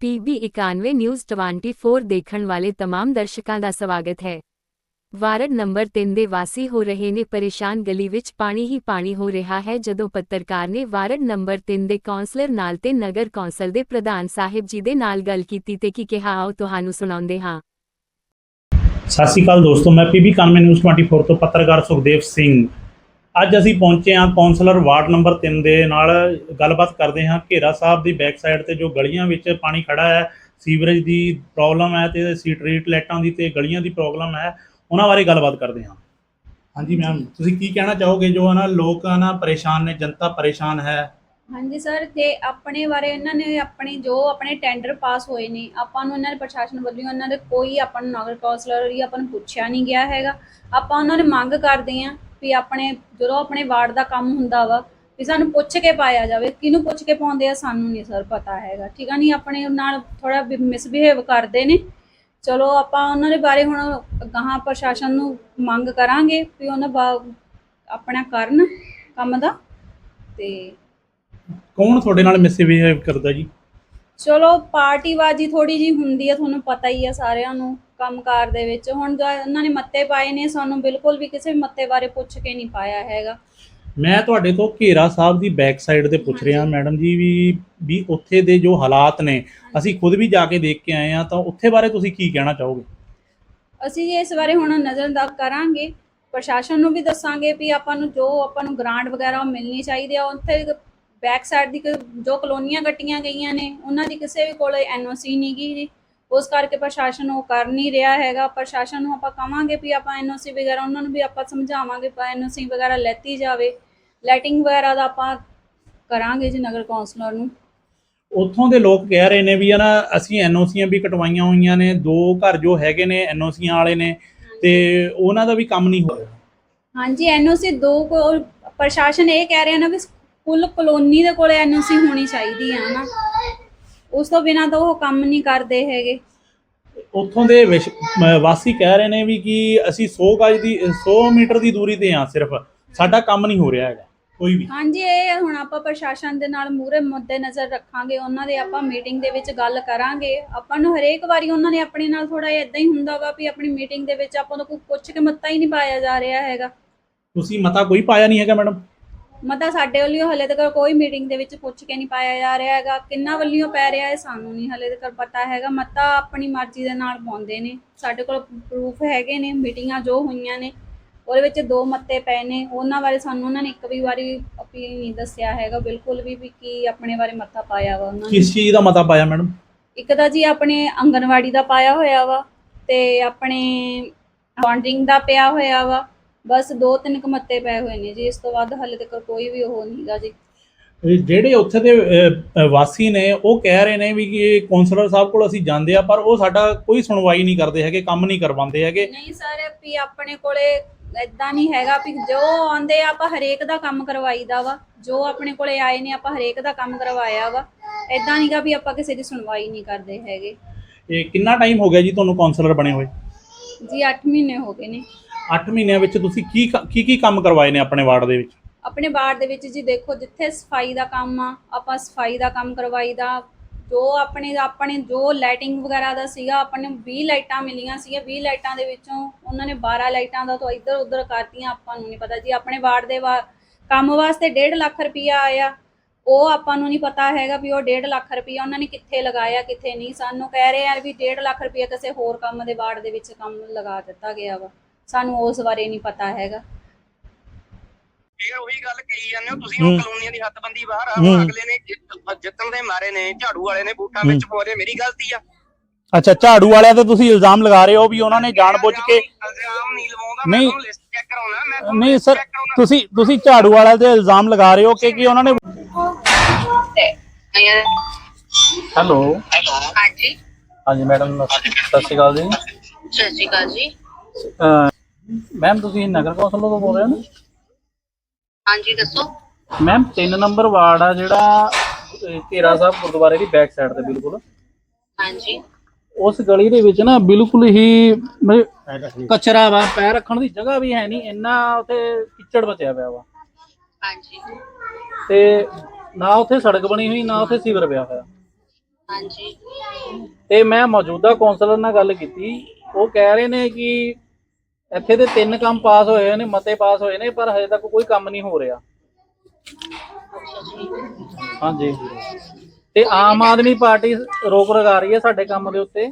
PB 91 news 24 ਦੇਖਣ ਵਾਲੇ तमाम ਦਰਸ਼ਕਾਂ ਦਾ ਸਵਾਗਤ ਹੈ ਵਾਰਡ ਨੰਬਰ 3 ਦੇ ਵਾਸੀ ਹੋ ਰਹੇ ਨੇ ਪਰੇਸ਼ਾਨ ਗਲੀ ਵਿੱਚ ਪਾਣੀ ਹੀ ਪਾਣੀ ਹੋ ਰਿਹਾ ਹੈ ਜਦੋਂ ਪੱਤਰਕਾਰ ਨੇ ਵਾਰਡ ਨੰਬਰ 3 ਦੇ ਕਾਉਂਸਲਰ ਨਾਲ ਤੇ ਨਗਰ ਕੌਂਸਲ ਦੇ ਪ੍ਰਧਾਨ ਸਾਹਿਬ ਜੀ ਦੇ ਨਾਲ ਗੱਲ ਕੀਤੀ ਤੇ ਕੀ ਕਿਹਾ ਆਓ ਤੁਹਾਨੂੰ ਸੁਣਾਉਂਦੇ ਹਾਂ ਸਤਿ ਸ਼੍ਰੀ ਅਕਾਲ ਦੋਸਤੋ ਮੈਂ ਪੀਬੀ ਕਾਨਵੇਂ ਨਿਊਜ਼ 24 ਤੋਂ ਪੱਤਰਕਾਰ ਸੁਖਦੇਵ ਸਿੰਘ ਅੱਜ ਅਸੀਂ ਪਹੁੰਚੇ ਹਾਂ ਕੌਂਸਲਰ ਵਾਰਡ ਨੰਬਰ 3 ਦੇ ਨਾਲ ਗੱਲਬਾਤ ਕਰਦੇ ਹਾਂ। ਘੇਰਾ ਸਾਹਿਬ ਦੀ ਬੈਕ ਸਾਈਡ ਤੇ ਜੋ ਗਲੀਆਂ ਵਿੱਚ ਪਾਣੀ ਖੜਾ ਹੈ ਸੀਵਰੇਜ ਦੀ ਪ੍ਰੋਬਲਮ ਹੈ ਤੇ ਸਟਰੀਟ ਲਾਈਟਾਂ ਦੀ ਤੇ ਗਲੀਆਂ ਦੀ ਪ੍ਰੋਬਲਮ ਹੈ ਉਹਨਾਂ ਬਾਰੇ ਗੱਲਬਾਤ ਕਰਦੇ ਹਾਂ। ਹਾਂਜੀ ਮੈਮ ਤੁਸੀਂ ਕੀ ਕਹਿਣਾ ਚਾਹੋਗੇ? ਜੋ ਨਾ ਲੋਕ ਨਾ ਪਰੇਸ਼ਾਨ ਨੇ ਜਨਤਾ ਪਰੇਸ਼ਾਨ ਹੈ। ਹਾਂਜੀ ਸਰ ਤੇ ਆਪਣੇ ਬਾਰੇ ਇਹਨਾਂ ਨੇ ਆਪਣੀ ਜੋ ਆਪਣੇ ਟੈਂਡਰ ਪਾਸ ਹੋਏ ਨੇ ਆਪਾਂ ਨੂੰ ਇਹਨਾਂ ਦੇ ਪ੍ਰਸ਼ਾਸਨ ਵੱਲੋਂ ਇਹਨਾਂ ਦੇ ਕੋਈ ਆਪਾਂ ਨੂੰ ਨਗਰ ਕੌਂਸਲਰ ਜਾਂ ਆਪਾਂ ਨੂੰ ਪੁੱਛਿਆ ਨਹੀਂ ਗਿਆ ਹੈਗਾ। ਆਪਾਂ ਉਹਨਾਂ ਨੇ ਮੰਗ ਕਰਦੇ ਆਂ ਵੀ ਆਪਣੇ, ਜਦੋਂ ਆਪਣੇ ਵਾਰਡ ਦਾ ਕੰਮ ਹੁੰਦਾ ਵਾ, ਵੀ ਸਾਨੂੰ ਪੁੱਛ ਕੇ ਪਾਇਆ ਜਾਵੇ, ਕਿਹਨੂੰ ਪੁੱਛ ਕੇ ਪਾਉਂਦੇ ਆ ਸਾਨੂੰ ਨਹੀਂ ਸਰ ਪਤਾ ਹੈਗਾ, ਠੀਕ ਆ ਨਹੀਂ ਆਪਣੇ ਨਾਲ ਥੋੜਾ ਮਿਸਬਿਹੇਵ ਕਰਦੇ ਨੇ। ਚਲੋ ਆਪਾਂ ਉਹਨਾਂ ਦੇ ਬਾਰੇ ਹੁਣ ਗਾਹਾਂ ਪ੍ਰਸ਼ਾਸਨ ਨੂੰ ਮੰਗ ਕਰਾਂਗੇ ਵੀ ਉਹਨਾਂ ਬਾ- ਆਪਣਾ ਕਰਨ ਕੰਮ ਦਾ, ਤੇ ਕੌਣ ਤੁਹਾਡੇ ਨਾਲ ਮਿਸਬਿਹੇਵ ਕਰਦਾ ਜੀ? ਚਲੋ ਪਾਰਟੀਬਾਜੀ ਥੋੜੀ ਜੀ ਹੁੰਦੀ ਆ ਤੁਹਾਨੂੰ ਪਤਾ ਹੀ ਆ ਸਾਰਿਆਂ ਨੂੰ ਕੰਮਕਾਰ ਦੇ ਵਿੱਚ। ਹੁਣ ਜੋ ਉਹਨਾਂ ਨੇ ਮੱਤੇ ਪਾਏ ਨੇ ਸਾਨੂੰ ਬਿਲਕੁਲ ਵੀ ਕਿਸੇ ਮੱਤੇ ਬਾਰੇ ਪੁੱਛ ਕੇ ਨਹੀਂ ਪਾਇਆ ਹੈਗਾ। ਮੈਂ ਤੁਹਾਡੇ ਤੋਂ ਘੇਰਾ ਸਾਹਿਬ ਦੀ ਬੈਕ ਸਾਈਡ ਤੇ ਪੁੱਛ ਰਿਹਾ ਮੈਡਮ ਜੀ ਵੀ ਵੀ ਉੱਥੇ ਦੇ ਜੋ ਹਾਲਾਤ ਨੇ ਅਸੀਂ ਖੁਦ ਵੀ ਜਾ ਕੇ ਦੇਖ ਕੇ ਆਏ ਆ ਤਾਂ ਉੱਥੇ ਬਾਰੇ ਤੁਸੀਂ ਕੀ ਕਹਿਣਾ ਚਾਹੋਗੇ? ਅਸੀਂ ਇਸ ਬਾਰੇ ਹੁਣ ਨਜ਼ਰਅੰਦਾਜ਼ ਕਰਾਂਗੇ ਪ੍ਰਸ਼ਾਸਨ ਨੂੰ ਵੀ ਦੱਸਾਂਗੇ ਵੀ ਆਪਾਂ ਨੂੰ ਜੋ ਆਪਾਂ ਨੂੰ ਗ੍ਰਾਂਟ ਵਗੈਰਾ ਮਿਲਣੀ ਚਾਹੀਦੀ ਆ ਉੱਥੇ ਬੈਕ ਸਾਈਡ ਦੀ ਜੋ ਕਲੋਨੀਆਂ ਕੱਟੀਆਂ ਗਈਆਂ ਨੇ ਉਹਨਾਂ ਦੀ ਕਿਸੇ ਵੀ ਕੋਲ ਐਨਓਸੀ ਨਹੀਂ ਗੀ ਜੀ। ਉਸ ਕਰਕੇ ਪ੍ਰਸ਼ਾਸਨ ਉਹ ਕਰ ਨਹੀਂ ਰਿਹਾ ਹੈਗਾ। ਪ੍ਰਸ਼ਾਸਨ ਨੂੰ ਆਪਾਂ ਕਵਾਂਗੇ ਵੀ ਆਪਾਂ ਐਨਓਸੀ ਵਗੈਰਾ ਉਹਨਾਂ ਨੂੰ ਵੀ ਆਪਾਂ ਸਮਝਾਵਾਂਗੇ ਪਰ ਐਨਓਸੀ ਵਗੈਰਾ ਲੈਤੀ ਜਾਵੇ। ਲਾਈਟਿੰਗ ਵਗੈਰਾ ਦਾ ਆਪਾਂ ਕਰਾਂਗੇ ਜੀ ਨਗਰ ਕੌਂਸਲਰ ਨੂੰ। ਉੱਥੋਂ ਦੇ ਲੋਕ ਕਹਿ ਰਹੇ ਨੇ ਵੀ ਨਾ ਅਸੀਂ ਐਨਓਸੀਆਂ ਵੀ ਕਟਵਾਈਆਂ ਹੋਈਆਂ ਨੇ। ਦੋ ਘਰ ਜੋ ਹੈਗੇ ਨੇ ਐਨਓਸੀਆਂ ਵਾਲੇ ਨੇ ਤੇ ਉਹਨਾਂ ਦਾ ਵੀ ਕੰਮ ਨਹੀਂ ਹੋ ਰਿਹਾ। ਹਾਂਜੀ ਐਨਓਸੀ ਦੋ ਕੋਲ ਪ੍ਰਸ਼ਾਸਨ ਇਹ ਕਹਿ ਰਿਹਾ ਨਾ ਵੀ ਕੁੱਲ ਕਲੋਨੀ ਦੇ ਕੋਲ ਐਨਓਸੀ ਹੋਣੀ ਚਾਹੀਦੀ ਆ ਨਾ। ਉਸ ਤੋਂ ਬਿਨਾਂ ਤਾਂ ਉਹ ਕੰਮ ਨਹੀਂ ਕਰਦੇ ਹੈਗੇ। ਉੱਥੋਂ ਦੇ ਵਿਸ਼- ਅਹ ਵਾਸੀ ਕਹਿ ਰਹੇ ਨੇ ਵੀ ਕਿ ਅਸੀਂ 100 ਗਜ ਦੀ 100 ਮੀਟਰ ਦੀ ਦੂਰੀ ਤੇ ਆ ਸਿਰਫ। ਸਾਡਾ ਕੰਮ ਨਹੀਂ ਹੋ ਰਿਹਾ ਹੈਗਾ ਕੋਈ ਵੀ। ਹਾਂਜੀ ਇਹ ਹੁਣ ਆਪਾਂ ਪ੍ਰਸ਼ਾਸਨ ਦੇ ਨਾਲ ਮੂਰੇ ਮੁੱਦੇ ਨਜ਼ਰ ਰੱਖਾਂਗੇ ਉਹਨਾਂ ਦੇ ਆਪਾਂ ਮੀਟਿੰਗ ਦੇ ਵਿੱਚ ਗੱਲ ਕਰਾਂਗੇ। ਆਪਾਂ ਨੂੰ ਹਰੇਕ ਵਾਰੀ ਉਹਨਾਂ ਨੇ ਆਪਣੇ ਨਾਲ ਥੋੜਾ ਜਿਹਾ ਇਦਾਂ ਹੀ ਹੁੰਦਾ ਵਾ ਵੀ ਆਪਣੀ ਮੀਟਿੰਗ ਦੇ ਵਿੱਚ ਆਪਾਂ ਨੂੰ ਕੋਈ ਪੁੱਛ ਕੇ ਮੱਤਾ ਹੀ ਨਹੀਂ ਪਾਇਆ ਜਾ ਰਿਹਾ ਹੈਗਾ। ਤੁਸੀਂ ਮਤਾ ਕੋਈ ਪਾਇਆ ਨਹੀਂ ਹੈਗਾ ਮੈਡਮ? ਮਤਾ ਸਾਡੇ ਵੱਲੋਂ ਹਲੇ ਤੱਕ ਕੋਈ ਮੀਟਿੰਗ ਦੇ ਵਿੱਚ ਪੁੱਛ ਕੇ ਨਹੀਂ ਪਾਇਆ ਜਾ ਰਿਹਾ ਹੈਗਾ। ਕਿੰਨਾ ਵੱਲੋਂ ਪੈ ਰਿਹਾ ਹੈ ਸਾਨੂੰ ਨਹੀਂ ਹਲੇ ਤੱਕ ਪਤਾ ਹੈਗਾ। ਮਤਾ ਆਪਣੀ ਮਰਜ਼ੀ ਦੇ ਨਾਲ ਪਾਉਂਦੇ ਨੇ। ਸਾਡੇ ਕੋਲ ਪ੍ਰੂਫ ਹੈਗੇ ਨੇ ਮੀਟਿੰਗਾਂ ਜੋ ਹੋਈਆਂ ਨੇ ਉਹਦੇ ਵਿੱਚ ਦੋ ਮੱਤੇ ਪਏ ਨੇ। ਉਹਨਾਂ ਬਾਰੇ ਸਾਨੂੰ ਉਹਨਾਂ ਨੇ ਇੱਕ ਵੀ ਵਾਰੀ ਅਪੀਲ ਨਹੀਂ ਦੱਸਿਆ ਹੈਗਾ। ਬਿਲਕੁਲ ਵੀ ਵੀ ਕੀ ਆਪਣੇ ਬਾਰੇ ਮਤਾ ਪਾਇਆ ਵਾ ਉਹਨਾਂ ਨੇ। ਕਿਸ ਚੀਜ਼ ਦਾ ਮਤਾ ਪਾਇਆ ਮੈਡਮ? ਇੱਕ ਤਾਂ ਜੀ ਆਪਣੇ ਆਂਗਨਵਾੜੀ ਦਾ ਪਾਇਆ ਹੋਇਆ ਵਾ ਤੇ ਆਪਣੇ ਬੌਂਡਿੰਗ ਦਾ ਪਿਆ ਹੋਇਆ ਵਾ। ਬਸ ਦੋ ਤਿੰਨ ਕੁ ਮੱਤੇ ਪਏ ਹੋਏ ਨੇ ਜੀ ਇਸ ਤੋਂ ਬਾਅਦ ਹਲੇ ਤੱਕ ਕੋਈ ਵੀ ਉਹ ਨਹੀਂਗਾ ਜੀ। ਜਿਹੜੇ ਉੱਥੇ ਦੇ ਅਹ, ਅਹ, ਵਾਸੀ ਨੇ ਉਹ ਕਹਿ ਰਹੇ ਨੇ ਵੀ ਕਿ ਕੌਂਸਲਰ ਸਾਹਿਬ ਕੋਲ ਅਸੀਂ ਜਾਂਦੇ ਆ ਪਰ ਉਹ ਸਾਡਾ ਕੋਈ ਸੁਣਵਾਈ ਨਹੀਂ ਕਰਦੇ ਹੈਗੇ ਕੰਮ ਨਹੀਂ ਕਰਵਾਉਂਦੇ ਹੈਗੇ। ਨਹੀਂ ਸਰ ਵੀ ਆਪਣੇ ਕੋਲੇ ਇਦਾਂ ਨਹੀਂ ਹੈਗਾ ਵੀ ਜੋ ਆਉਂਦੇ ਆ ਆਪਾਂ ਹਰੇਕ ਦਾ ਕੰਮ ਕਰਵਾਈਦਾ ਵਾ। ਜੋ ਆਪਣੇ ਕੋਲੇ ਆਏ ਨੇ ਆਪਾਂ ਹਰੇਕ ਦਾ ਕੰਮ ਕਰਵਾਇਆ ਵਾ। ਇਦਾਂ ਨਹੀਂਗਾ ਵੀ ਆਪਾਂ ਕਿਸੇ ਦੀ ਸੁਣਵਾਈ ਨਹੀਂ ਕਰਦੇ ਹੈਗੇ। ਇਹ ਕਿੰਨਾ ਟਾਈਮ ਹੋ ਗਿਆ ਜੀ ਤੁਹਾਨੂੰ ਕੌਂਸਲਰ ਬਣੇ ਹੋਏ? ਜੀ 8 ਮਹੀਨੇ ਹੋ ਗਏ ਨੇ। 8 ਮਹੀਨਿਆਂ ਵਿੱਚ ਤੁਸੀਂ ਕੀ ਕੀ ਕੀ ਕੰਮ ਕਰਵਾਏ ਨੇ ਆਪਣੇ ਵਾਰਡ ਦੇ ਵਿੱਚ? ਆਪਣੇ ਵਾਰਡ ਦੇ ਵਿੱਚ ਜੀ ਦੇਖੋ, ਜਿੱਥੇ ਸਫ਼ਾਈ ਦਾ ਕੰਮ ਆ, ਆਪਾਂ ਸਫ਼ਾਈ ਦਾ ਕੰਮ ਕਰਵਾਈਦਾ ਜੋ ਆਪਣੇ ਆਪਣੇ ਜੋ ਲਾਈਟਿੰਗ ਵਗੈਰਾ ਦਾ ਸੀਗਾ, ਆਪਾਂ ਨੂੰ 20 ਲਾਈਟਾਂ ਮਿਲੀਆਂ ਸੀਗੀਆਂ। 20 ਲਾਈਟਾਂ ਦੇ ਵਿੱਚੋਂ ਉਹਨਾਂ ਨੇ 12 ਲਾਈਟਾਂ ਦਾ ਤਾਂ ਇੱਧਰ ਉੱਧਰ ਕਰਤੀਆਂ ਆਪਾਂ ਨੂੰ ਨਹੀਂ ਪਤਾ ਜੀ। ਆਪਣੇ ਵਾਰਡ ਦੇ ਵਾ- ਕੰਮ ਵਾਸਤੇ 1.5 ਲੱਖ ਰੁਪਇਆ ਆਇਆ। ਉਹ ਆਪਾਂ ਨੂੰ ਨਹੀਂ ਪਤਾ ਹੈਗਾ ਵੀ ਉਹ 1.5 ਲੱਖ ਰੁਪਇਆ ਉਹਨਾਂ ਨੇ ਕਿੱਥੇ ਲਗਾਇਆ, ਕਿੱਥੇ ਨਹੀਂ। ਸਾਨੂੰ ਕਹਿ ਰਹੇ ਆ ਵੀ 1.5 ਲੱਖ ਰੁਪਇਆ ਕਿਸੇ ਹੋਰ ਕੰਮ ਦੇ ਵਾਰਡ ਦੇ ਵਿੱਚ ਕੰਮ ਲਗਾ ਦਿੱਤਾ ਗਿਆ ਵਾ। ਸਾਨੂੰ ਉਸ ਬਾਰੇ ਨਹੀਂ ਪਤਾ ਹੈਗਾ ਫੇਰ ਉਹੀ ਗੱਲ ਕਹੀ ਜਾਂਦੇ ਹੋ ਤੁਸੀਂ ਉਹ। ਕਲੋਨੀਆਂ ਦੀ ਹੱਦਬੰਦੀ ਬਾਹਰ ਆ ਹੂੰ। ਹੁਣ ਅਗਲੇ ਨੇ ਜਿੱਤ- ਜਿੱਤਣ ਦੇ ਮਾਰੇ ਨੇ ਝਾੜੂ ਵਾਲੇ ਨੇ ਬੂਟਾਂ ਵਿੱਚ ਪੋਰੇ ਮੇਰੀ ਗਲਤੀ ਆ ਅੱਛਾ ਝਾੜੂ ਵਾਲਿਆਂ ਤੇ ਤੁਸੀਂ ਇਲਜ਼ਾਮ ਲਗਾ ਰਹੇ ਹੋ ਵੀ ਉਹਨਾਂ ਨੇ ਜਾਣਬੁੱਝ ਕੇ ਇਲਜ਼ਾਮ ਨਹੀਂ ਲਵਾਉਂਦਾ ਮੈਂ ਨਹੀਂ। ਤੁਹਾਨੂੰ ਲਿਸਟ ਚੈੱਕ ਕਰਾਉਣਾ ਮੈਂ ਤੁਹਾਨੂੰ ਨਹੀਂ list ਸਰ check ਕਰਾਉਣਾ। ਤੁਸੀਂ ਤੁਸੀਂ ਝਾੜੂ ਵਾਲਿਆਂ ਤੇ ਇਲਜ਼ਾਮ ਲਗਾ ਰਹੇ ਹੋ ਕਿ ਕਿ ਉਹਨਾਂ ਨੇ ਹੈਲੋ ਹਾਂਜੀ ਹਾਂਜੀ ਮੈਡਮ ਸਤਿ ਸ਼੍ਰੀ ਅਕਾਲ ਜੀ ਸਤਿ ਸ਼੍ਰੀ ਅਕਾਲ ਜੀ ਮੈਮ ਤੁਸੀਂ ਨਗਰ ਕੌਂਸਲ ਤੋਂ ਬੋਲ ਰਹੇ ਹੋ ਨਾ? ਹਾਂਜੀ ਦੱਸੋ। ਮੈਮ 3 ਨੰਬਰ ਵਾਰਡ ਆ ਜਿਹੜਾ ਅਹ, ਘੇਰਾ ਸਾਹਿਬ ਗੁਰਦੁਆਰੇ ਦੀ ਬੈਕ ਸਾਈਡ ਤੇ ਬਿਲਕੁਲ। ਹਾਂਜੀ। ਉਸ ਗਲੀ ਦੇ ਵਿੱਚ ਨਾ ਬਿਲਕੁਲ ਹੀ ਮਤਲਬ ਕਚਰਾ ਵਾ ਪੈਰ ਰੱਖਣ ਦੀ ਜਗ੍ਹਾ ਵੀ ਹੈ ਨਹੀਂ ਇੰਨਾ ਉੱਥੇ ਕਿਚੜ ਬਚਿਆ ਪਿਆ ਵਾ। ਹਾਂਜੀ। ਤੇ ਨਾ ਉੱਥੇ ਸੜਕ ਬਣੀ ਹੋਈ ਨਾ ਉੱਥੇ ਸੀਵਰ ਪਿਆ ਹੋਇਆ। ਹਾਂਜੀ। ਤੇ ਮੈਂ ਮੌਜੂਦਾ ਕੌਂਸਲਰ ਨਾਲ ਗੱਲ ਕੀਤੀ ਉਹ ਕਹਿ ਰਹੇ ਨੇ ਕਿ ਇੱਥੇ ਦੇ ਤਿੰਨ ਕੰਮ ਪਾਸ ਹੋਏ ਨੇ, ਮਤੇ ਪਾਸ ਹੋਏ ਨੇ, ਪਰ ਹਜੇ ਤੱਕ ਕੋਈ ਕੰਮ ਨਹੀਂ ਹੋ ਰਿਹਾ। ਹਾਂਜੀ। ਤੇ ਆਮ ਆਦਮੀ ਪਾਰਟੀ ਰੋਕ ਲਗਾ ਰਹੀ ਹੈ ਸਾਡੇ ਕੰਮ ਦੇ ਉੱਤੇ।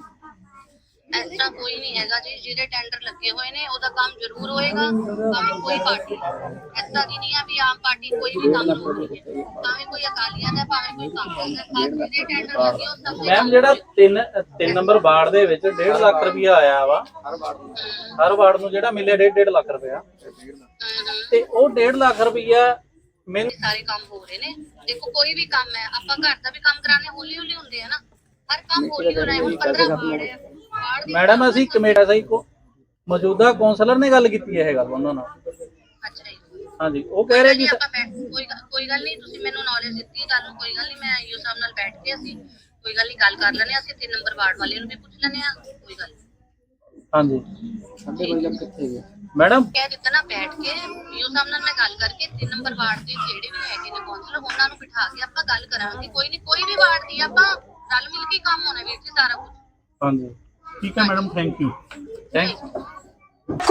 ਐਸਾ ਕੋਈ ਨਹੀਂ ਹੈਗਾ ਜੀ ਜਿਹੜੇ ਟੈਂਡਰ ਲੱਗੇ ਹੋਏ ਨੇ ਉਹਦਾ ਕੰਮ ਜ਼ਰੂਰ ਹੋਏਗਾ ਭਾਵੇਂ ਕੋਈ ਪਾਰਟੀ ਐਸਾ ਨਹੀਂ ਆ ਵੀ ਆਮ ਪਾਰਟੀ ਕੋਈ ਵੀ ਕੰਮ ਰੋਕ ਰਹੀ ਹੈ ਭਾਵੇਂ ਕੋਈ ਅਕਾਲੀਆਂ ਦਾ ਭਾਵੇਂ ਕੋਈ ਕਾਂਗਰਸ ਦਾ ਹਰ ਜਿਹੜੇ ਟੈਂਡਰ ਲੱਗੇ ਉਹ ਸਭ ਦੇ ਮੈਮ ਜਿਹੜਾ 3 3 ਨੰਬਰ ਵਾਰਡ ਦੇ ਵਿੱਚ 1.5 ਲੱਖ ਰੁਪਇਆ ਆਇਆ ਵਾ ਹਰ ਵਾਰਡ ਨੂੰ ਜਿਹੜਾ ਮਿਲਿਆ 1.5 ਲੱਖ ਰੁਪਇਆ। ਤੇ ਉਹ 1.5 ਲੱਖ ਰੁਪਇਆ ਮੈਨੂੰ ਇਹ ਸਾਰੇ ਕੰਮ ਹੋ ਰਹੇ ਨੇ। ਦੇਖੋ ਕੋਈ ਵੀ ਕੰਮ ਹੈ ਆਪਾਂ ਘਰ ਦਾ ਵੀ ਕੰਮ ਕਰਾਣੇ ਹੌਲੀ ਹੌਲੀ ਹੁੰਦੇ ਆ ਨਾ। ਹਰ ਕੰਮ ਹੌਲੀ ਹੋ ਰਿਹਾ ਹੈ। ਹੁਣ 15 ਵਾਰਡ ਹੈ। ਮੈਡਮ ਅਸੀਂ ਕਮੇਟਾ ਸਹੀ ਕੋ ਮੌਜੂਦਾ ਕੌਂਸਲਰ ਨੇ ਗੱਲ ਕੀਤੀ ਹੈ ਇਹ ਗੱਲ ਉਹਨਾਂ ਨਾਲ। ਅੱਛਾ ਜੀ। ਹਾਂਜੀ ਉਹ ਕਹਿ ਰਹੇ ਕਿ ਨਹੀਂ, ਆਪਾਂ ਬੈਠ ਕੋਈ ਗੱਲ- ਕੋਈ ਗੱਲ ਨਹੀਂ ਤੁਸੀਂ ਮੈਨੂੰ ਨੌਲੇਜ ਦਿੱਤੀ ਗੱਲ ਨੂੰ ਕੋਈ ਗੱਲ ਨਹੀਂ ਮੈਂ ਯੂ ਸਾਹਿਬ ਨਾਲ ਬੈਠ ਕੇ ਅਸੀਂ ਕੋਈ ਗੱਲ ਨਹੀਂ ਗੱਲ ਕਰ ਲੈਣੇ ਆ ਅਸੀਂ ਤਿੰਨ ਨੰਬਰ ਵਾਰਡ ਵਾਲੇ ਨੂੰ ਵੀ ਪੁੱਛ ਲੈਣੇ ਆ ਕੋਈ ਗੱਲ ਨੀ। ਹਾਂਜੀ। ਮੈਡਮ ਕਹਿ ਦਿੱਤਾ ਨਾ ਬੈਠ ਕੇ ਯੂ ਸਾਹਿਬ ਨਾਲ ਮੈਂ ਗੱਲ ਕਰਕੇ ਤਿੰਨ ਨੰਬਰ ਵਾਰਡ ਦੇ ਜਿਹੜੇ ਵੀ ਹੈਗੇ ਨੇ ਕੌਂਸਲਰ ਉਹਨਾਂ ਨੂੰ ਬਿਠਾ ਕੇ ਆਪਾਂ ਗੱਲ ਕਰਾਂਗੇ। ਕੋਈ ਨਹੀਂ ਕੋਈ ਵੀ ਵਾਰਡ ਦੀ ਆਪਾਂ ਰਲ ਮਿਲ ਕੇ ਕੰਮ ਹੋਣਾ ਵੀਰ ਜੀ ਸਾਰਾ ਕੁਝ ਹਾਂਜੀ। ठीक है मैडम थैंक यू थैंक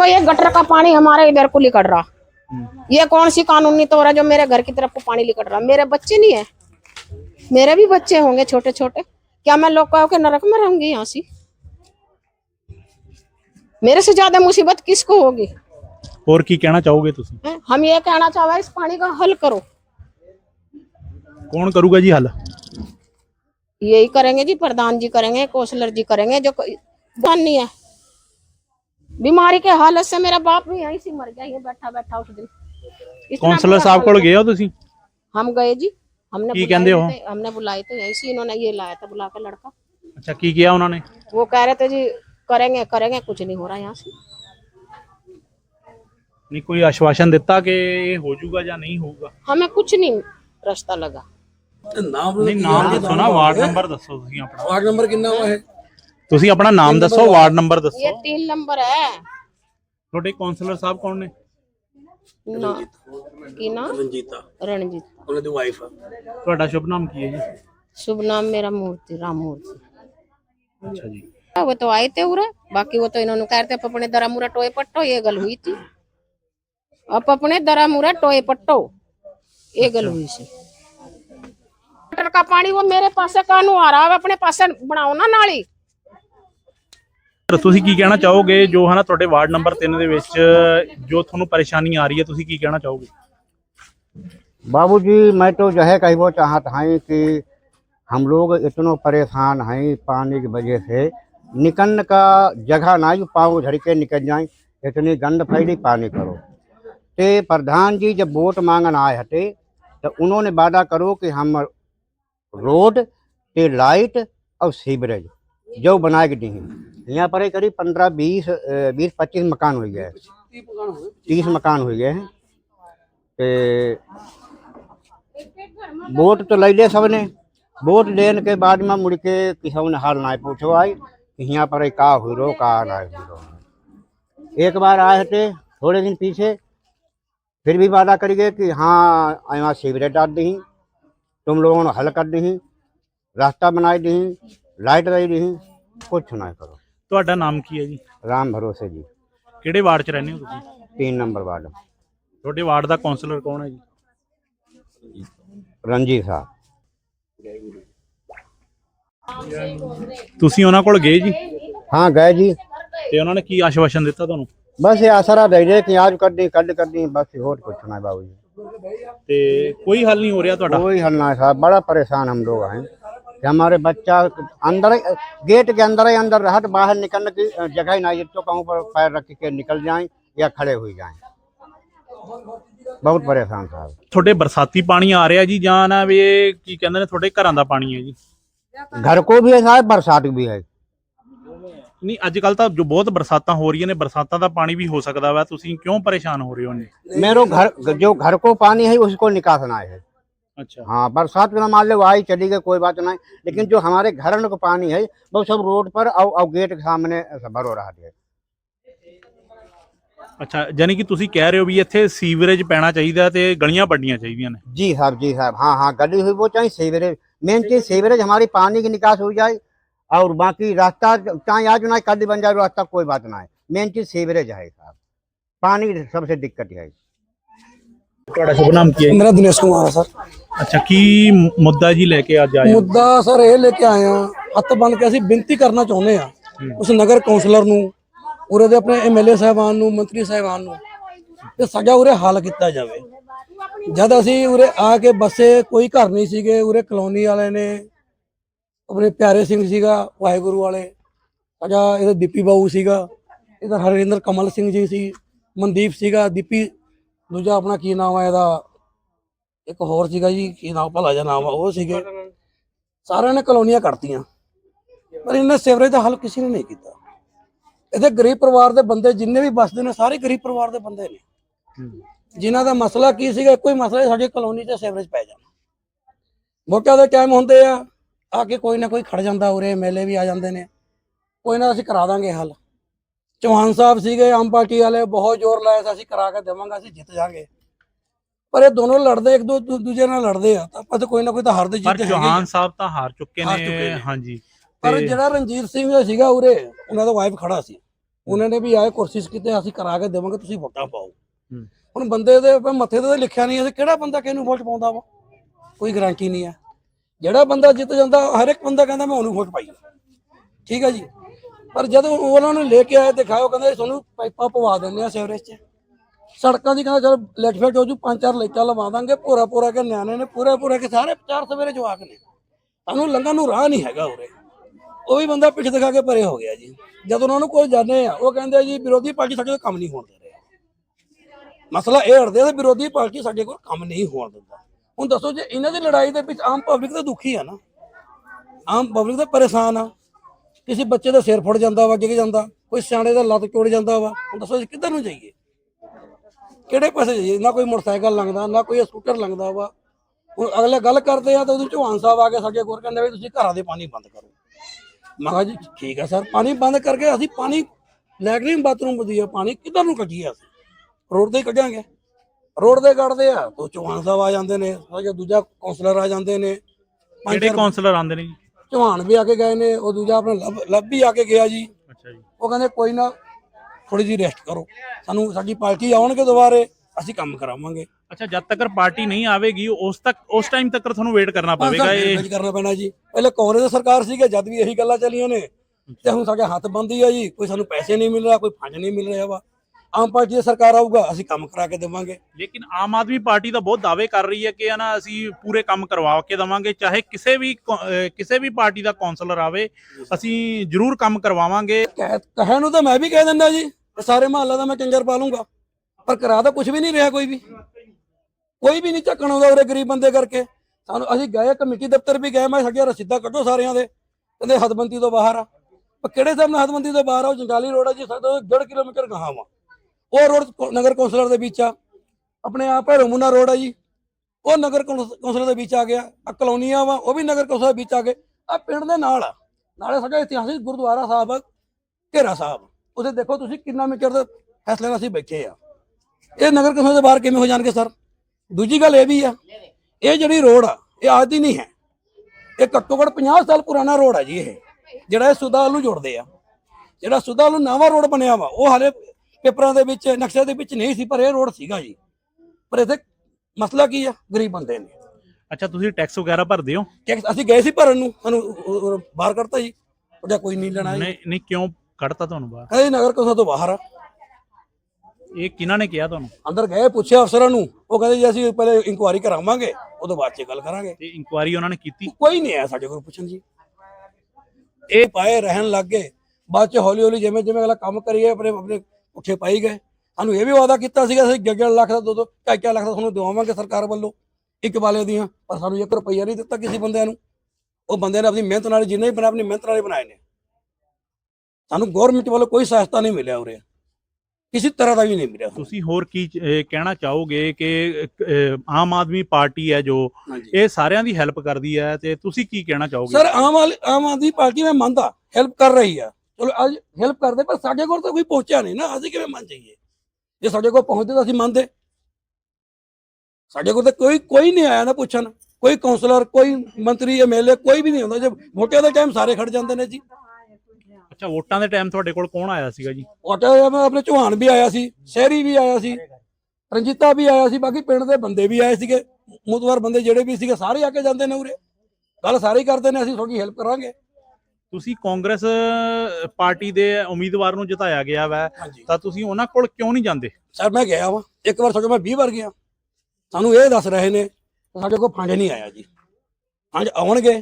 ये गटर का पानी हमारे इधर को लिकड़ रहा। हम्म। ये कौन सी कानूनी तो रहा जो मेरे घर की तरफ़ को पानी लिकड़ रहा? मेरे बच्चे नहीं है। मेरे भी बच्चे होंगे छोटे छोटे क्या मैं लोग के नरक में रहूँगी यहाँ से? मेरे से ज़्यादा मुसीबत किसको होगी? और की कहना चाहोगे तुम हम ये कहना चाहो इस पानी का हल करो। कौन करूँगा जी हल? यही करेंगे जी प्रधान जी करेंगे कौशलर जी करेंगे जो नहीं है बीमारी के हालत से मेरा बाप भी यहीं से मर गया ये बैठा बैठा उस दिन इतना ਕੌਂਸਲਰ बुरा ਸਾਹਿਬ हाल ਕੋਲ था। ਗਏ ਹੋ ਤੁਸੀਂ हम गए जी हमने की बुलाए कहंदे हो? थे- हमने बुलाए थे यहीं से इन्होंने ये लाया था बुला कर लड़का ਅੱਛਾ ਕੀ ਕਿਹਾ ਉਹਨਾਂ ਨੇ वो कह रहे थे जी करेंगे करेंगे कुछ नहीं हो रहा यहाँ से ਨਹੀਂ ਕੋਈ ਆਸ਼ਵਾਸਨ ਦਿੱਤਾ ਕਿ ਇਹ ਹੋ ਜਾਊਗਾ ਜਾਂ ਨਹੀਂ ਹੋਊਗਾ हमें कुछ नहीं रास्ता लगा ਨਹੀਂ ਨਾਮ ਦੱਸੋ ਨਾ ਵਾਰਡ ਨੰਬਰ ਦੱਸੋ ਤੁਸੀਂ ਆਪਣਾ ਵਾਰਡ ਨੰਬਰ ਕਿੰਨਾ ਵਾ ਹੈ ਤੁਸੀਂ ਆਪਣਾ ਨਾਮ ਦੱਸੋ ਵਾਰਡ ਨੰਬਰ ਦੱਸੋ ये तीन नंबर है ਤੁਹਾਡੇ ਕਾਉਂਸਲਰ ਸਾਹਿਬ ਕੌਣ ਨੇ ना की ना ਰਣਜੀਤਾ रणजीत ਉਹਨਾਂ ਦੀ ਵਾਈਫ ਆ ਤੁਹਾਡਾ ਸ਼ੁਭ ਨਾਮ ਕੀ ਹੈ ਜੀ शुभ नाम मेरा मूर्ति राम मूर्ति ਅੱਛਾ ਜੀ वो तो आए थे उरे बाकी वो तो इन्होंने कह रहे थे "आप अपने दरा मुरा टोए पट्टो ये गल हुई थी अब अपने दरा मुरा टोए पट्टो ये गल हुई सी मटर का पानी वो मेरे पास कानू आ रहा है अपने पास बनाओ ना नाली ਤਾਂ ਤੁਸੀਂ ਕੀ ਕਹਿਣਾ ਚਾਹੋਗੇ ਜੋ ਹੈ ਨਾ ਤੁਹਾਡੇ ਵਾਰਡ ਨੰਬਰ 3 ਦੇ ਵਿੱਚ ਜੋ ਤੁਹਾਨੂੰ ਪਰੇਸ਼ਾਨੀ ਆ ਰਹੀ ਹੈ ਤੁਸੀਂ ਕੀ ਕਹਿਣਾ ਚਾਹੋਗੇ बाबूजी मैं तो जो है कही वो चाहत हैं कि हम लोग इतनो परेशान हैं पानी की वजह से निकलने का जगह ना ही पाँव झड़ के निकल जाए इतनी गंद फैली पानी करो ते प्रधान जी जब वोट मांगन आए हटे तो उन्होंने वादा करो कि हम रोड ते लाइट और सीवरेज जो बनाए के दी यहाँ पर करीब पंद्रह, बीस बीस, पच्चीस मकान हो। गए तीस मकान हो। गए हैं वोट तो ले लिया सबने। वोट लेने के बाद में मुड़ के किसी ने हाल ना पूछो आई कि यहाँ पर का हुई रो का ना हुई रो एक बार आए थे, थोड़े दिन पीछे, फिर भी वादा करिए कि हाँ यहाँ सीवरेज डाल दी, तुम लोगों ने हल कर दी, रास्ता बनाई दी, लाइट दे दी, कुछ ना करो। ਤੁਹਾਡਾ ਨਾਮ ਕੀ ਹੈ ਜੀ राम भरोसे जी ਕਿਹੜੇ ਵਾਰਡ 'ਚ ਰਹਿੰਦੇ ਹੋ ਤੁਸੀਂ तीन नंबर वार्ड ਤੁਹਾਡੇ ਵਾਰਡ ਦਾ ਕਾਉਂਸਲਰ ਕੌਣ ਹੈ ਜੀ रंजीत साहब ਤੁਸੀਂ ਉਹਨਾਂ ਕੋਲ ਗਏ ਜੀ हाँ गए जी ਤੇ ਉਹਨਾਂ ਨੇ ਕੀ ਆਸ਼ਵਾਸਨ ਦਿੱਤਾ ਤੁਹਾਨੂੰ बस ये आसरा दे दे कि आज कर दी कल कर दी बस और कुछ ना बाबू जी ਤੇ ਕੋਈ हल नहीं हो रहा ਤੁਹਾਡਾ कोई हल ना है साहब बड़ा परेशान हम लोग हैं कि हमारे बच्चा अंदर गेट के अंदर ही अंदर रहा तो बाहर निकलने की जगह ही नहीं है, तो कहूँ पर पैर रख के निकल जाएं या खड़े हुई जाएं बहुत परेशान साहब ਤੁਹਾਡੇ ਬਰਸਾਤੀ ਪਾਣੀ ਆ ਰਿਹਾ ਜੀ ਜਾਂ ਨਾ ਵੀ ਇਹ ਕੀ ਕਹਿੰਦੇ ਨੇ ਤੁਹਾਡੇ ਘਰਾਂ ਦਾ ਪਾਣੀ ਹੈ ਜੀ घर को भी है साहब बरसात भी है ਨਹੀਂ ਅੱਜ ਕੱਲ ਤਾਂ ਜੋ ਬਹੁਤ ਬਰਸਾਤਾਂ ਹੋ ਰਹੀਆਂ ਨੇ ਬਰਸਾਤਾਂ ਦਾ ਪਾਣੀ ਵੀ ਹੋ ਸਕਦਾ ਵਾ ਤੁਸੀਂ ਕਿਉਂ ਪਰੇਸ਼ਾਨ ਹੋ ਰਹੇ ਹੋ ਨੇ मेरे घर जो घर को पानी है उसको निकासना है ਅੱਛਾ हाँ बरसात में मान लो आई चली गई कोई बात नहीं लेकिन जो हमारे घर में को पानी है वो सब रोड पर और, और गेट के सामने भरो रहा है ਅੱਛਾ ਯਾਨੀ ਕਿ ਤੁਸੀਂ ਕਹਿ ਰਹੇ ਹੋ ਵੀ ਇੱਥੇ ਸੀਵਰੇਜ ਪੈਣਾ ਚਾਹੀਦਾ ਤੇ ਗਲੀਆਂ ਵੱਡੀਆਂ ਚਾਹੀਦੀਆਂ ਨੇ जी साहब जी साहब हाँ हाँ गली हुई वो चाहिए सीवरेज मेन चीज सीवरेज हमारी पानी की निकास हो जाए और बाकी रास्ता चाहे आज ना कल बन जाए रास्ता कोई बात ना है मेन चीज सीवरेज है साहब पानी की सबसे दिक्कत है ਤੁਹਾਡਾ ਸ਼ੁਭ ਨਾਮ ਕੀ ਹੈ? ਮੇਰਾ ਦਿਨੇਸ਼ ਕੁਮਾਰ ਹੈ ਸਰ। ਅੱਛਾ ਕੀ ਮੁੱਦਾ ਜੀ ਲੈ ਕੇ ਅੱਜ ਆਏ ਹੋ? ਮੁੱਦਾ ਸਰ ਇਹ ਲੈ ਕੇ ਆਏ ਆ ਹੱਥ ਬੰਨ ਕੇ ਅਸੀਂ ਬੇਨਤੀ ਕਰਨਾ ਚਾਹੁੰਦੇ ਆ ਉਸ ਨਗਰ ਕੌਂਸਲਰ ਨੂੰ ਉਰੇ ਦੇ ਆਪਣੇ ਐਮਐਲਏ ਸਾਹਿਬਾਨ ਨੂੰ ਮੰਤਰੀ ਸਾਹਿਬਾਨ ਨੂੰ ਤੇ ਸਾਡਾ ਉਰੇ ਹੱਲ ਕੀਤਾ ਜਾਵੇ। ਜਦ ਅਸੀਂ ਉਰੇ ਆ ਕੇ ਬੱਸੇ ਕੋਈ ਘਰ ਨਹੀਂ ਸੀਗੇ ਉਰੇ ਕਲੋਨੀ ਵਾਲੇ ਨੇ ਆਪਣੇ ਪਿਆਰੇ ਸਿੰਘ ਸੀਗਾ ਵਾਹਿਗੁਰੂ ਵਾਲੇ ਸਾਡਾ ਇਹਦਾ ਦੀਪੀ ਬਾਊ ਸੀਗਾ ਇਹਦਾ ਹਰਿੰਦਰ ਕਮਲ ਸਿੰਘ ਜੀ ਸੀ ਮਨਦੀਪ ਸੀਗਾ ਦੀਪੀ ਦੂਜਾ ਆਪਣਾ ਕੀ ਨਾਮ ਆ ਇਹਦਾ? ਇੱਕ ਹੋਰ ਸੀਗਾ ਜੀ, ਕੀ ਨਾਮ, ਭਲਾ ਜਿਹਾ ਨਾਮ ਆ, ਉਹ ਸੀਗੇ। ਸਾਰਿਆਂ ਨੇ ਕਲੋਨੀਆਂ ਕੱਟਤੀਆਂ, ਪਰ ਇਹਨਾਂ ਸੇਵਰੇਜ ਦਾ ਹੱਲ ਕਿਸੇ ਨੇ ਨਹੀਂ ਕੀਤਾ। ਇਹਦੇ ਗਰੀਬ ਪਰਿਵਾਰ ਦੇ ਬੰਦੇ ਜਿੰਨੇ ਵੀ ਵੱਸਦੇ ਨੇ, ਸਾਰੇ ਗਰੀਬ ਪਰਿਵਾਰ ਦੇ ਬੰਦੇ ਨੇ। ਜਿਨ੍ਹਾਂ ਦਾ ਮਸਲਾ ਕੀ ਸੀਗਾ, ਇੱਕੋ ਹੀ ਮਸਲਾ ਸਾਡੀ ਕਲੋਨੀ 'ਚ ਸੇਵਰੇਜ ਪੈ ਜਾਣਾ। ਵੋਟਾਂ ਦੇ ਟਾਈਮ ਹੁੰਦੇ ਆ ਆ ਕੇ ਕੋਈ ਨਾ ਕੋਈ ਖੜ ਜਾਂਦਾ, ਉਰੇ ਐਮਐਲਏ ਵੀ ਆ ਜਾਂਦੇ ਨੇ। ਕੋਈ ਨਾ ਅਸੀਂ ਕਰਾ ਦਾਂਗੇ ਹੱਲ। ਚੌਹਾਨ ਸਾਹਿਬ ਸੀਗੇ ਆਮ ਪਾਰਟੀ ਵਾਲੇ ਬਹੁਤ ਜ਼ੋਰ ਲਾਇਆ ਸੀ ਅਸੀਂ ਕਰਾ ਕੇ ਦੇਵਾਂਗੇ ਅਸੀਂ ਜਿੱਤ ਜਾਾਂਗੇ। ਪਰ ਇਹ ਦੋਨੋਂ ਲੜਦੇ ਇੱਕ ਦੂ- ਦੂਜੇ ਨਾਲ ਲੜਦੇ ਆ ਤਾਂ ਆਪਾਂ ਤਾਂ ਕੋਈ ਨਾ ਕੋਈ ਤਾਂ ਹਾਰ ਤੇ ਜਿੱਤ ਪਰ। ਚੌਹਾਨ ਸਾਹਿਬ ਤਾਂ ਹਾਰ ਚੁੱਕੇ ਨੇ। ਹਾਂਜੀ। ਪਰ ਜਿਹੜਾ ਰਣਜੀਤ ਸਿੰਘ ਦਾ ਸੀਗਾ ਉਰੇ ਉਹਨਾਂ ਦਾ ਵਾਈਫ ਖੜਾ ਸੀ। ਉਹਨਾਂ ਨੇ ਵੀ ਆਏ ਕੋਸ਼ਿਸ਼ ਕੀਤੀ ਅਸੀਂ ਕਰਾ ਕੇ ਦੇਵਾਂਗੇ ਤੁਸੀਂ ਵੋਟਾਂ ਪਾਓ। ਹੁਣ ਬੰਦੇ ਦੇ ਮੱਥੇ ਤੇ ਤਾਂ ਲਿਖਿਆ ਨਹੀਂ ਅਸੀਂ ਕਿਹੜਾ ਬੰਦਾ ਕਿਹਨੂੰ ਵੋਟ ਪਾਉਂਦਾ ਵਾ? ਕੋਈ ਗਾਰੰਟੀ ਨਹੀਂ ਹੈ। ਜਿਹੜਾ ਬੰਦਾ ਜਿੱਤ ਜਾਂਦਾ ਹਰ ਇੱਕ ਬੰਦਾ ਕਹਿੰਦਾ ਮੈਂ ਉਹਨੂੰ ਵੋਟ ਪਾਈ ਠੀਕ ਹੈ ਜੀ? ਪਰ ਜਦੋਂ ਉਹਨਾਂ ਨੂੰ ਲੈ ਕੇ ਆਏ ਦਿਖਾਓ, ਕਹਿੰਦੇ ਤੁਹਾਨੂੰ ਪਾਈਪਾਂ ਪਵਾ ਦਿੰਦੇ ਆ ਸੀਵਰੇਜ 'ਚ। ਸੜਕਾਂ ਦੀ ਕਹਿੰਦਾ ਚਲ ਲੈਟ ਫੇਟ ਹੋ ਜੂ, ਪੰਜ ਚਾਰ ਲਾਈਟਾਂ ਲਵਾ ਦਾਂਗੇ ਪੂਰਾ ਪੂਰਾ ਕੇ ਨਿਆਣੇ ਨੇ ਪੂਰਾ ਪੂਰਾ ਕੇ ਸਾਰੇ ਚਾਰ ਸਵੇਰੇ ਜਵਾਕ ਨੇ। ਸਾਨੂੰ ਲੰਘਣ ਨੂੰ ਰਾਹ ਨਹੀਂ ਹੈਗਾ ਉਰੇ। ਉਹ ਵੀ ਬੰਦਾ ਪਿੱਛੇ ਦਿਖਾ ਕੇ ਪਰੇ ਹੋ ਗਿਆ ਜੀ। ਜਦੋਂ ਉਹਨਾਂ ਨੂੰ ਕੋਈ ਜਾਣੇ ਆ, ਉਹ ਕਹਿੰਦੇ ਆ ਜੀ, ਵਿਰੋਧੀ ਪਾਰਟੀ ਸਾਡੇ ਕੋਲ ਕੰਮ ਨਹੀਂ ਹੋਣ ਦੇ ਰਿਹਾ। ਮਸਲਾ ਇਹ ਅੜਦੇ ਆ ਵਿਰੋਧੀ ਪਾਰਟੀ ਸਾਡੇ ਕੋਲ ਕੰਮ ਨਹੀਂ ਹੋਣ ਦਿੰਦਾ। ਹੁਣ ਦੱਸੋ ਜੇ ਇਹਨਾਂ ਦੀ ਲੜਾਈ ਦੇ ਵਿੱਚ ਆਮ ਪਬਲਿਕ ਤਾਂ ਦੁਖੀ ਆ ਨਾ। ਆਮ ਪਬਲਿਕ ਤਾਂ ਪਰੇਸ਼ਾਨ ਆ। ਕਿਸੇ ਬੱਚੇ ਦਾ ਸਿਰ ਫੁੱਟ ਜਾਂਦਾ ਵਾ ਡਿੱਗ ਜਾਂਦਾ ਕੋਈ ਸਿਆਣੇ ਦਾ ਲੱਤ ਟੁੱਟ ਜਾਂਦਾ ਵਾ ਹੁਣ ਦੱਸੋ ਅਸੀਂ ਕਿੱਧਰ ਨੂੰ ਜਾਈਏ? ਕਿਹੜੇ ਪਾਸੇ ਜਾਈਏ? ਨਾ ਕੋਈ ਮੋਟਰਸਾਈਕਲ ਲੰਘਦਾ ਨਾ ਕੋਈ ਸਕੂਟਰ ਲੰਘਦਾ ਵਾ। ਹੁਣ ਅਗਲੇ ਗੱਲ ਕਰਦੇ ਆ ਤਾਂ ਉਹਦੇ ਚੌਹਾਨ ਸਾਹਿਬ ਆ ਕੇ ਸਾਡੇ ਕੋਲ ਕਹਿੰਦੇ ਵੀ ਤੁਸੀਂ ਘਰਾਂ ਦੇ ਪਾਣੀ ਬੰਦ ਕਰੋ। ਮੈਂ ਕਿਹਾ ਜੀ ਠੀਕ ਹੈ ਸਰ ਪਾਣੀ ਬੰਦ ਕਰਕੇ ਅਸੀਂ ਪਾਣੀ ਲੈਟਰਿੰਗ ਬਾਥਰੂਮ ਵਧੀਆ ਪਾਣੀ ਕਿੱਧਰ ਨੂੰ ਕੱਢੀਏ ਅਸੀਂ? ਰੋਡ ਤੇ ਕੱਢਾਂਗੇ। ਰੋਡ ਤੇ ਕੱਢਦੇ ਆ ਤਾਂ ਚੌਹਾਨ ਸਾਹਿਬ ਆ ਜਾਂਦੇ ਨੇ ਸਾਡੇ ਦੂਜਾ ਕਾਉਂਸਲਰ ਆ ਜਾਂਦੇ ਨੇ। ਕਿਹੜੇ ਕਾਉਂਸਲਰ ਆਉਂਦੇ ਨੇ ਜੀ? ਚੌਹਾਨ ਵੀ ਆ ਕੇ ਗਏ ਨੇ ਉਹ ਦੂਜਾ ਆਪਣਾ ਲੱਭ ਲੱਭ ਵੀ ਆ ਕੇ ਗਿਆ ਜੀ। ਅੱਛਾ ਜੀ। ਉਹ ਕਹਿੰਦੇ ਕੋਈ ਨਾ ਥੋੜੀ ਜਿਹੀ ਰੈਸਟ ਕਰੋ। ਸਾਨੂੰ ਸਾਡੀ ਪਾਰਟੀ ਆਉਣਗੇ ਦੁਬਾਰੇ ਅਸੀਂ ਕੰਮ ਕਰਾਵਾਂਗੇ। ਅੱਛਾ ਜਦ ਤੱਕ ਪਾਰਟੀ ਨਹੀਂ ਆਵੇਗੀ ਉਸ ਤੱਕ ਉਸ ਟਾਈਮ ਤੱਕ ਤੁਹਾਨੂੰ ਵੇਟ ਕਰਨਾ ਪਵੇਗਾ ਇਹ? ਇਹ ਕਰਨਾ ਪੈਣਾ ਜੀ। ਪਹਿਲੇ ਕਾਂਗਰਸ ਦੀ ਸਰਕਾਰ ਸੀਗੇ ਜਦ ਵੀ ਇਹੀ ਗੱਲਾਂ ਚੱਲੀਆਂ ਨੇ। ਤੇ ਹੁਣ ਸਾਡੇ ਹੱਥ ਬੰਦੀ ਆ ਜੀ ਕੋਈ ਸਾਨੂੰ ਪੈਸੇ ਨਹੀਂ ਮਿਲ ਰਿਹਾ ਕੋਈ ਫੰਡ ਨਹੀਂ ਮਿਲ ਰਿਹਾ ਵਾ। ਆਮ ਪਾਰਟੀ ਦੀ ਸਰਕਾਰ ਆਊਗਾ ਅਸੀਂ ਕੰਮ ਕਰਾ ਕੇ ਦੇਵਾਂਗੇ। ਲੇਕਿਨ ਆਮ ਆਦਮੀ ਪਾਰਟੀ ਤਾਂ ਬਹੁਤ ਦਾਅਵੇ ਕਰ ਰਹੀ ਹੈ ਕਿ ਨਾ ਅਸੀਂ ਪੂਰੇ ਕੰਮ ਕਰਵਾ ਕੇ ਦਵਾਂਗੇ। ਚਾਹੇ ਕਿਸੇ ਵੀ ਕੌ- ਅਹ ਕਿਸੇ ਵੀ ਪਾਰਟੀ ਦਾ ਕਾਉਂਸਲਰ ਆਵੇ ਅਸੀਂ ਜ਼ਰੂਰ ਕੰਮ ਕਰਵਾਵਾਂਗੇ। ਕਹਿ ਕਹਿਣ ਨੂੰ ਤਾਂ ਮੈਂ ਵੀ ਕਹਿ ਦਿੰਦਾ ਜੀ ਸਾਰੇ ਮਹੱਲਾ ਦਾ ਮੈਂ ਚੰਗਰ ਪਾ ਲੂੰਗਾ। ਪਰ ਕਰਾ ਤਾਂ ਕੁਝ ਵੀ ਨਹੀਂ ਰਿਹਾ ਕੋਈ ਵੀ। ਕੋਈ ਵੀ ਨਹੀਂ ਝੱਕਣ ਆਉਂਦਾ ਉਰੇ ਗਰੀਬ ਬੰਦੇ ਕਰਕੇ। ਸਾਨੂੰ ਅਸੀਂ ਗਏ ਕਮੇਟੀ ਦਫ਼ਤਰ ਵੀ ਗਏ ਮੈਂ ਸਾਡੀਆਂ ਰਸੀਦਾਂ ਕੱਢੋ ਸਾਰਿਆਂ ਦੇ। ਕਹਿੰਦੇ ਹੱਦਬੰਦੀ ਤੋਂ ਬਾਹਰ ਆ। ਪਰ ਕਿਹੜੇ ਹਿਸਾਬ ਨਾਲ ਹੱਦਬੰਦੀ ਤੋਂ ਬਾਹਰ ਆ? ਉਹ ਜੰਗਾਲੀ ਰੋਡ ਆ ਜੀ ਸਾਡਾ 1.5 ਕਿਲੋਮੀਟਰ ਗਾਹਾਂ ਵਾ। ਉਹ ਰੋਡ ਨਗਰ ਕੌਂਸਲਰ ਦੇ ਵਿੱਚ ਆ। ਆਪਣੇ ਆਪ ਭੈਰੋ ਮੁੰਨਾ ਰੋਡ ਆ ਜੀ। ਉਹ ਨਗਰ ਕੌਂਸ- ਕੌਂਸਲਰ ਦੇ ਵਿੱਚ ਆ ਗਿਆ। ਆ ਕਲੋਨੀਆਂ ਵਾ, ਉਹ ਵੀ ਨਗਰ ਕੌਂਸਲਰ ਦੇ ਵਿੱਚ ਆ ਗਏ। ਆ ਪਿੰਡ ਦੇ ਨਾਲ ਆ। ਨਾਲੇ ਸਾਡਾ ਇਤਿਹਾਸਿਕ ਗੁਰਦੁਆਰਾ ਸਾਹਿਬ ਆ ਘੇਰਾ ਸਾਹਿਬ। ਉਹਦੇ ਦੇਖੋ ਤੁਸੀਂ ਕਿੰਨਾ ਮੀਟਰ ਦੇ ਫੈਸਲੇ ਨਾਲ ਅਸੀਂ ਬੈਠੇ ਆ। ਇਹ ਨਗਰ ਕੌਂਸਲ ਦੇ ਬਾਹਰ ਕਿਵੇਂ ਹੋ ਜਾਣਗੇ, ਸਰ? ਦੂਜੀ ਗੱਲ ਇਹ ਵੀ ਆ, ਇਹ ਜਿਹੜੀ ਰੋਡ ਆ, ਇਹ ਅੱਜ ਦੀ ਨਹੀਂ ਹੈ। ਇਹ ਘੱਟੋ ਘੱਟ 50 ਸਾਲ ਪੁਰਾਣਾ ਰੋਡ ਆ ਜੀ ਇਹ। ਜਿਹੜਾ ਇਹ ਸੁਦਾਲ ਨੂੰ ਜੋੜਦੇ ਆ। ਜਿਹੜਾ ਸੁਦਾਲ ਨੂੰ ਨਵਾਂ ਰੋਡ ਬਣਿਆ ਵਾ, ਉਹ ਹਾਲੇ ਪੇਪਰਾਂ ਦੇ ਵਿੱਚ ਨਕਸ਼ੇ ਦੇ ਵਿੱਚ ਨਹੀਂ ਸੀ ਪਰ ਇਹ ਰੋਡ ਸੀਗਾ ਜੀ। ਪਰ ਇੱਥੇ ਮਸਲਾ ਕੀ ਆ? ਗਰੀਬ ਬੰਦੇ ਨੇ। ਅੱਛਾ ਤੁਸੀਂ ਟੈਕਸ ਵਗੈਰਾ ਭਰਦੇ ਹੋ? ਟੈਕਸ ਅਸੀਂ ਗਏ ਸੀ ਭਰਨ ਨੂੰ ਸਾਨੂੰ ਬਾਹਰ ਕੱਢਤਾ ਜੀ। ਉਹਦਾ ਕੋਈ ਨਹੀਂ ਲੈਣਾ ਨਹੀਂ ਨਹੀਂ ਕਿਉਂ ਕੱਢਤਾ ਤੁਹਾਨੂੰ ਬਾਹਰ? ਕਹਿੰਦੇ ਨਗਰ ਕੌਂਸਲ ਤੋਂ ਬਾਹਰ ਆ। ਇਹ ਕਿਹਨਾਂ ਨੇ ਕਿਹਾ ਤੁਹਾਨੂੰ? ਅੰਦਰ ਗਏ ਪੁੱਛਿਆ ਅਫਸਰਾਂ ਨੂੰ। ਉਹ ਕਹਿੰਦੇ ਜੀ ਅਸੀਂ ਪਹਿਲੇ ਇਨਕੁਆਇਰੀ ਕਰਾਵਾਂਗੇ ਉਦੋਂ ਬਾਅਦ ਚ ਗੱਲ ਕਰਾਂਗੇ। ਤੇ ਇਨਕੁਆਰੀ ਉਹਨਾਂ ਨੇ ਕੀਤੀ? ਕੋਈ ਨਹੀਂ ਆਇਆ ਸਾਡੇ ਕੋਲ ਪੁੱਛਣ ਜੀ। ਇਹ ਪਾਏ ਰਹਿਣ ਲੱਗ ਗਏ। ਬਾਅਦ ਚ ਹੌਲੀ ਹੌਲੀ ਜਿਵੇਂ ਜਿਵੇਂ ਅਗਲਾ ਕੰਮ ਕਰੀਏ ਆਪਣੇ ਆਪਣੇ ਉੱਠੇ ਪਾਈ ਗਏ। ਸਾਨੂੰ ਇਹ ਵੀ ਵਾਅਦਾ ਕੀਤਾ ਸੀਗਾ ਅਸੀਂ ਗੱਗੜ ਲੱਖ ਦਾ ਦੋ ਦੋ ਢਾਈ ਢਾਈ ਲੱਖ ਦਾ ਤੁਹਾਨੂੰ ਦਿਵਾਵਾਂਗੇ ਸਰਕਾਰ ਵੱਲੋਂ ਇੱਕ ਵਾਲੇ ਦੀਆਂ ਪਰ ਸਾਨੂੰ ਇੱਕ ਰੁਪਈਆ ਨਹੀਂ ਦਿੱਤਾ ਕਿਸੇ ਬੰਦਿਆਂ ਨੂੰ। ਉਹ ਬੰਦਿਆਂ ਨੇ ਆਪਣੀ ਮਿਹਨਤ ਨਾਲ ਜਿੰਨੇ ਵੀ ਬਣਾਏ ਆਪਣੀ ਮਿਹਨਤ ਨਾਲ ਹੀ ਬਣਾਏ ਨੇ। ਸਾਨੂੰ ਗਵਰਨਮੈਂਟ ਵੱਲੋਂ ਕੋਈ ਸਹਾਇਤਾ ਨਹੀਂ ਮਿਲਿਆ ਉਰੇ। ਕਿਸੇ ਤਰ੍ਹਾਂ ਦਾ ਵੀ ਨਹੀਂ ਮਿਲਿਆ। ਤੁਸੀਂ ਹੋਰ ਕੀ ਕਹਿਣਾ ਚਾਹੋਗੇ ਕਿ ਆਮ ਆਦਮੀ ਪਾਰਟੀ ਹੈ ਜੋ ਇਹ ਸਾਰਿਆਂ ਦੀ ਹੈਲਪ ਕਰਦੀ ਹੈ ਤੇ ਤੁਸੀਂ ਕੀ ਕਹਿਣਾ ਚਾਹੋਗੇ? ਸਰ ਆਮ ਆਮ ਆਦਮੀ ਪਾਰਟੀ ਮੈਂ ਮੰਨਦਾ ਹੈਲਪ ਕਰ ਰਹੀ ਆ। ਚਲੋ ਅੱਜ ਹੈਲਪ ਕਰਦੇ ਪਰ ਸਾਡੇ ਕੋਲ ਤਾਂ ਕੋਈ ਪਹੁੰਚਿਆ ਨਹੀਂ ਨਾ ਅਸੀਂ ਕਿਵੇਂ ਮੰਨ ਜਾਈਏ? ਜੇ ਸਾਡੇ ਕੋਲ ਪਹੁੰਚਦੇ ਤਾਂ ਅਸੀਂ ਮੰਨਦੇ। ਸਾਡੇ ਕੋਲ ਤਾਂ ਕੋਈ ਕੋਈ ਨਹੀਂ ਆਇਆ ਨਾ ਪੁੱਛਣ। ਕੋਈ ਕਾਉਂਸਲਰ ਕੋਈ ਮੰਤਰੀ ਐਮਐਲਏ ਕੋਈ ਵੀ ਨਹੀਂ ਹੁੰਦਾ ਜੇ ਵੋਟਾਂ ਦਾ ਟਾਈਮ ਸਾਰੇ ਖੜ ਜਾਂਦੇ ਨੇ ਜੀ। ਅੱਛਾ ਵੋਟਾਂ ਦੇ ਟਾਈਮ ਤੁਹਾਡੇ ਕੋਲ ਕੌਣ ਆਇਆ ਸੀਗਾ ਜੀ? ਵੋਟਾਂ ਮੈਂ ਆਪਣੇ ਚੌਹਾਨ ਵੀ ਆਇਆ ਸੀ ਸ਼ਹਿਰੀ ਵੀ ਆਇਆ ਸੀ ਰਣਜੀਤਾ ਵੀ ਆਇਆ ਸੀ ਬਾਕੀ ਪਿੰਡ ਦੇ ਬੰਦੇ ਵੀ ਆਏ ਸੀਗੇ। ਮੁਤਵਾਰ ਬੰਦੇ ਜਿਹੜੇ ਵੀ ਸੀਗੇ ਸਾਰੇ ਆ ਕੇ ਜਾਂਦੇ ਨੇ ਉਰੇ। ਗੱਲ ਸਾਰੇ ਕਰਦੇ ਨੇ ਅਸੀਂ ਤੁਹਾਡੀ ਹੈਲਪ ਕਰਾਂਗੇ। ਤੁਸੀਂ ਕਾਂਗਰਸ ਪਾਰਟੀ ਦੇ ਉਮੀਦਵਾਰ ਨੂੰ ਜਿਤਾਇਆ ਗਿਆ ਵਾ ਤਾਂ ਤੁਸੀਂ ਉਹਨਾਂ ਕੋਲ ਕਿਉਂ ਨਹੀਂ ਜਾਂਦੇ? ਸਰ ਮੈਂ ਗਿਆ ਵਾਂ। ਇੱਕ ਵਾਰ ਸੋਚੋ ਮੈਂ 20 ਵਾਰ ਗਿਆ। ਸਾਨੂੰ ਇਹ ਦੱਸ ਰਹੇ ਨੇ ਸਾਡੇ ਕੋਲ ਫੰਡ ਨਹੀਂ ਆਇਆ ਜੀ। ਫੰਡ ਆਉਣਗੇ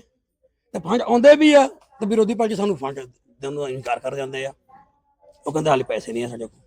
ਤੇ ਫੰਡ ਆਉਂਦੇ ਵੀ ਆ ਤੇ ਵਿਰੋਧੀ ਪਾਰਟੀ ਸਾਨੂੰ ਫੰਡ ਦੇਣ ਨੂੰ ਇਨਕਾਰ ਕਰ ਜਾਂਦੇ ਆ। ਉਹ ਕਹਿੰਦੇ ਹਾਲੇ ਪੈਸੇ ਨਹੀਂ ਆ ਸਾਡੇ ਕੋਲ।